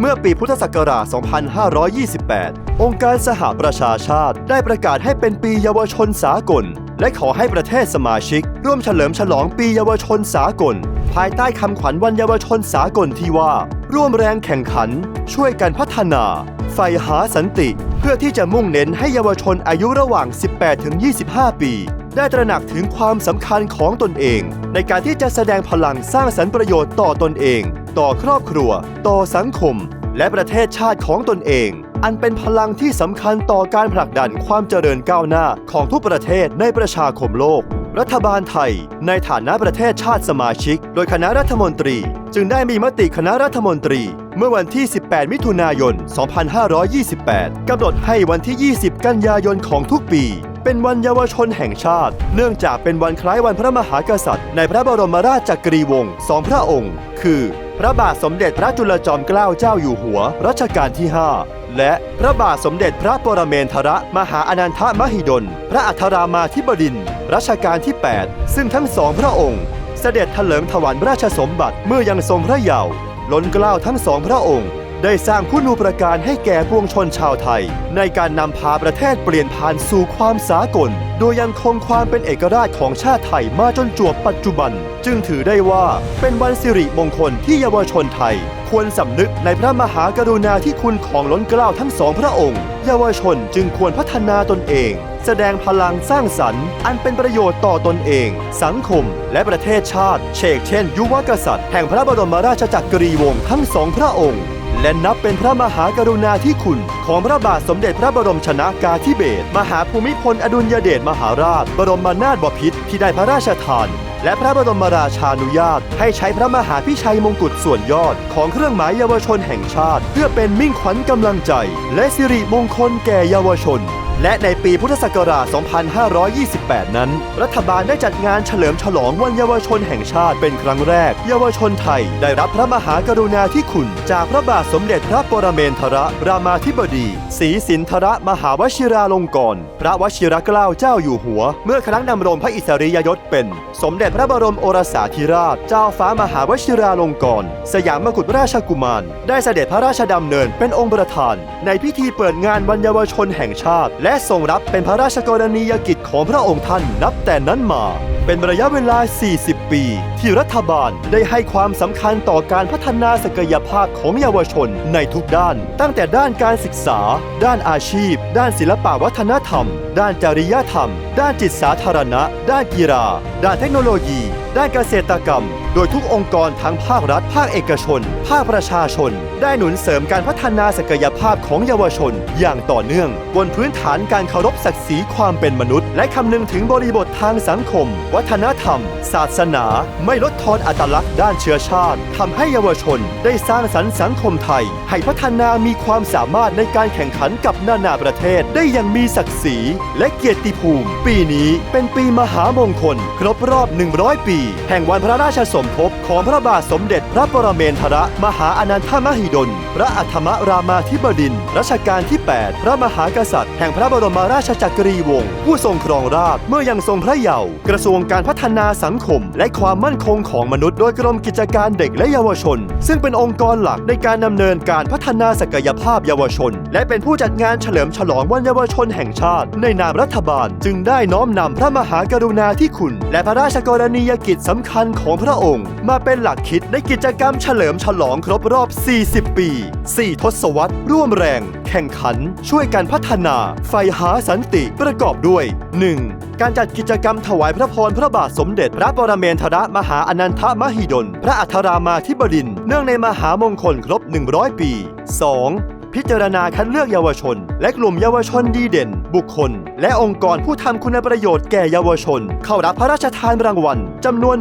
เมื่อปีพุทธศักราช 2528 องค์การสหประชาชาติได้ประกาศให้เป็นปีเยาวชนสากล และขอให้ประเทศสมาชิก ร่วมเฉลิมฉลองปีเยาวชนสากล ภายใต้คำขวัญวันเยาวชนสากลที่ว่า ร่วมแรงแข่งขัน ช่วยกันพัฒนาใฝ่หาสันติ เพื่อที่จะมุ่งเน้นให้เยาวชนอายุระหว่าง 18-25 ปี ได้ตระหนักถึงความสำคัญของตนเอง ในการที่จะแสดงพลังสร้างสรรค์ประโยชน์ต่อตนเอง ต่อครอบครัว ต่อสังคม และประเทศชาติของตนเอง อันเป็นพลังที่สำคัญต่อการผลักดันความเจริญก้าวหน้าของทุกประเทศในประชาคมโลก รัฐบาลไทย ในฐานะประเทศชาติสมาชิก โดยคณะรัฐมนตรี จึงได้มีมติคณะรัฐมนตรี เมื่อวันที่ 18 มิถุนายน 2528 กำหนดให้วันที่ 20 กันยายนของทุกปีเป็นวันเยาวชนแห่งชาติ เนื่องจากเป็นวันคล้ายวันพระมหากษัตริย์ ในพระบรมราชจักรีวงศ์สองพระองค์ คือ พระบาทสมเด็จพระจุลจอมเกล้าเจ้าอยู่หัว รัชกาลที่ 5 และพระบาทสมเด็จพระปรเมนทรมหาอนันทมหิดล พระอัครามาธิบดินรัชกาลที่ 8 ซึ่งทั้งสองพระองค์ เสด็จเถลิงถวัลราชสมบัติเมื่อยังทรงพระเยาว์ล้นเกล้าทั้งสองพระองค์ ได้สร้างคุณูปการให้แก่ปวงชนชาวไทย ในการนำพาประเทศเปลี่ยนผ่านสู่ความสากล โดยยังคงความเป็นเอกราชของชาติไทยมาจนจวบปัจจุบัน จึงถือได้ว่าเป็นวันสิริมงคลที่เยาวชนไทย ควรสำนึกในพระมหากรุณาธิคุณของล้นเกล้าทั้งสองพระองค์ เยาวชนจึงควรพัฒนาตนเอง แสดงพลังสร้างสรรค์ อันเป็นประโยชน์ต่อตนเอง สังคม และประเทศชาติ เชกเช่น ยุวกษัตริย์แห่งพระบรมราชจักรีวงศ์ทั้งสองพระองค์ และนับเป็นพระมหากรุณาธิคุณ ของพระบาทสมเด็จพระบรมชนากาธิเบศรมหาภูมิพลอดุลยเดชมหาราช บรมนาถบพิตรที่ได้พระราชทาน และพระบรมราชานุญาต ให้ใช้พระมหาพิชัยมงกุฎส่วนยอด ของเครื่องหมายเยาวชนแห่งชาติ เพื่อเป็นมิ่งขวัญกำลังใจ และสิริมงคลแก่เยาวชน และในปีพุทธศักราช 2 5 2 2528นั้น รัฐบาลได้จัดงานเฉลิมฉลองวันเยาวชนแห่งชาติเป็นครั้งแรก เยาวชนไทย ได้รับพระมหากรุณาธิคุณ จากพระบาทสมเด็จพระปรเมนทรรามาธิบดีศรีสินธระมหาวชิราลงกรณ์พระวชิรเกล้าเจ้าอยู่หัว เมื่อครั้งดำรงพระอิสริยยศเป็น สมเด็จพระบรมโอรสาธิราช เจ้าฟ้ามหาวชิราลงกรณ์สยามกุฎราชกุมาร ได้เสด็จพระราชดำเนินเป็นองค์ประธาน ในพิธีเปิดงานวันเยาวชนแห่งชาติ และทรงรับเป็นพระราชกรณียกิจของพระองค์องค์ท่านนับแต่นั้นมา เป็นระยะเวลา 40 ปี ที่รัฐบาลได้ให้ความสำคัญต่อการพัฒนาศักยภาพของเยาวชนในทุกด้าน ตั้งแต่ด้านการศึกษา ด้านอาชีพ ด้านศิลปวัฒนธรรม ด้านจริยธรรม ด้านจิตสาธารณะ ด้านกีฬา ด้านเทคโนโลยี ด้านเกษตรกรรม โดยทุกองค์กรทั้งภาครัฐ ภาคเอกชน ภาคประชาชน ได้หนุนเสริมการพัฒนาศักยภาพของเยาวชน อย่างต่อเนื่อง บนพื้นฐานการเคารพศักดิ์ศรีความเป็นมนุษย์ และคำนึงถึงบริบททางสังคม วัฒนธรรม ศาสนา ไม่ลดทอนอัตลักษณ์ด้านเชื้อชาติทำให้เยาวชน ได้สร้างสรรค์สังคมไทย ให้พัฒนามีความสามารถในการแข่งขันกับนานาประเทศ ได้อย่างมีศักดิ์ศรีและเกียรติภูมิ ปีนี้เป็นปีมหามงคล ครบรอบ 100 ปี แห่งวันพระราชสมภพของพระบาทสมเด็จพระปรเมนทรมหาอนันทมหิดล พระอัฏฐมรามาธิบดินทร์รัชกาลที่ 8 พระมหากษัตริย์ แห่งพระบรมราชจักรีวงศ์ผู้ทรงครองราชเมื่อยังทรงพระเยาว์กระทรวงการพัฒนาสังคม และความมั่นคงของมนุษย์โดยกรมกิจการเด็กและเยาวชน ซึ่งเป็นองค์กรหลักในการดำเนินการพัฒนาศักยภาพเยาวชน และเป็นผู้จัดงานเฉลิมฉลองวันเยาวชนแห่งชาติ ในนามรัฐบาล จึงได้น้อมนำพระมหากรุณาธิคุณ และพระราชกรณียกิจสำคัญของพระองค์มาเป็นหลักคิดในกิจกรรมเฉลิมฉลองครบรอบ 40 ปี 4 ทศวรรษ ร่วมแรง แข่งขัน ช่วยกันพัฒนาใฝ่หาสันติประกอบด้วย 1. การจัดกิจกรรมถวายพระพรพระบาทสมเด็จ พระปรเมนทรมหาอนันทมหิดล พระอัครรามาธิบดิน เนื่องในมหามงคลครบ 100 ปี 2. พิจารณาคัดเลือกเยาวชน และกลุ่มเยาวชนดีเด่น บุคคล และองค์กรผู้ทำคุณประโยชน์แก่เยาวชน เข้ารับพระราชทานรางวัลจำนวน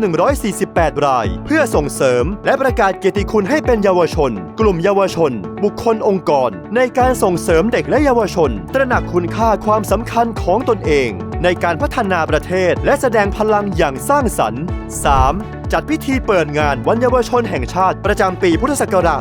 148 ราย เพื่อส่งเสริม และประกาศเกียรติคุณให้เป็นเยาวชน กลุ่มเยาวชน บุคคลองค์กร ในการส่งเสริมเด็กและเยาวชน ตระหนักคุณค่าความสำคัญของตนเอง ในการพัฒนาประเทศและแสดงพลังอย่างสร้างสรรค์ 3. จัดพิธีเปิดงานวันเยาวชนแห่งชาติประจำปีพุทธศักราช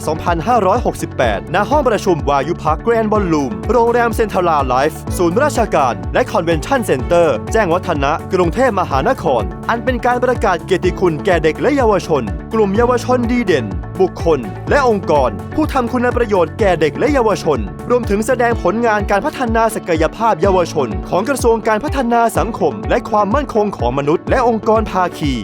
2568 ณ ห้องประชุมวายุพักแกรนด์บอลลูม โรงแรมเซ็นทรัลไลฟ์ ศูนย์ราชการ และคอนเวนชั่นเซ็นเตอร์ แจ้งวัฒนะ กรุงเทพมหานคร อันเป็นการประกาศเกียรติคุณแก่เด็กและเยาวชน กลุ่มเยาวชนดีเด่น บุคคล และองค์กร ผู้ทำคุณประโยชน์แก่เด็กและเยาวชน รวมถึงแสดงผลงานการพัฒนาศักยภาพเยาวชน ของกระทรวงการพัฒนาสังคม และความมั่นคงของมนุษย์ และองค์กรภาคี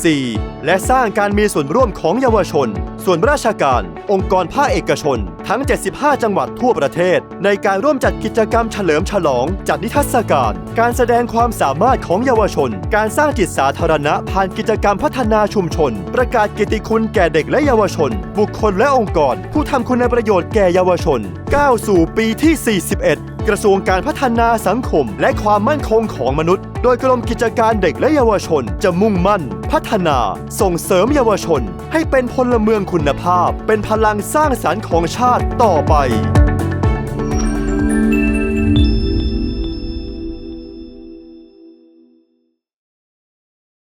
4. และสร้างการมีส่วนร่วมของเยาวชน ส่วนราชการ องค์กรภาคเอกชน ทั้ง 75 จังหวัดทั่วประเทศ ในการร่วมจัดกิจกรรมเฉลิมฉลอง จัดนิทรรศการ การแสดงความสามารถของเยาวชน การสร้างจิตสาธารณะ ผ่านกิจกรรมพัฒนาชุมชน ประกาศกียรติคุณแก่เด็กและเยาวชน บุคคลและองค์กร ผู้ทำคุณประโยชน์แก่เยาวชนก้าวสู่ปีที่ 41 กระทรวงการพัฒนาสังคม และความมั่นคงของมนุษย์ โดยกรมกิจการเด็กและเยาวชนจะมุ่งมั่น พัฒนา ส่งเสริมเยาวชน ให้เป็นพลเมืองคุณภาพ เป็นพลังสร้างสรรค์ของชาติต่อไป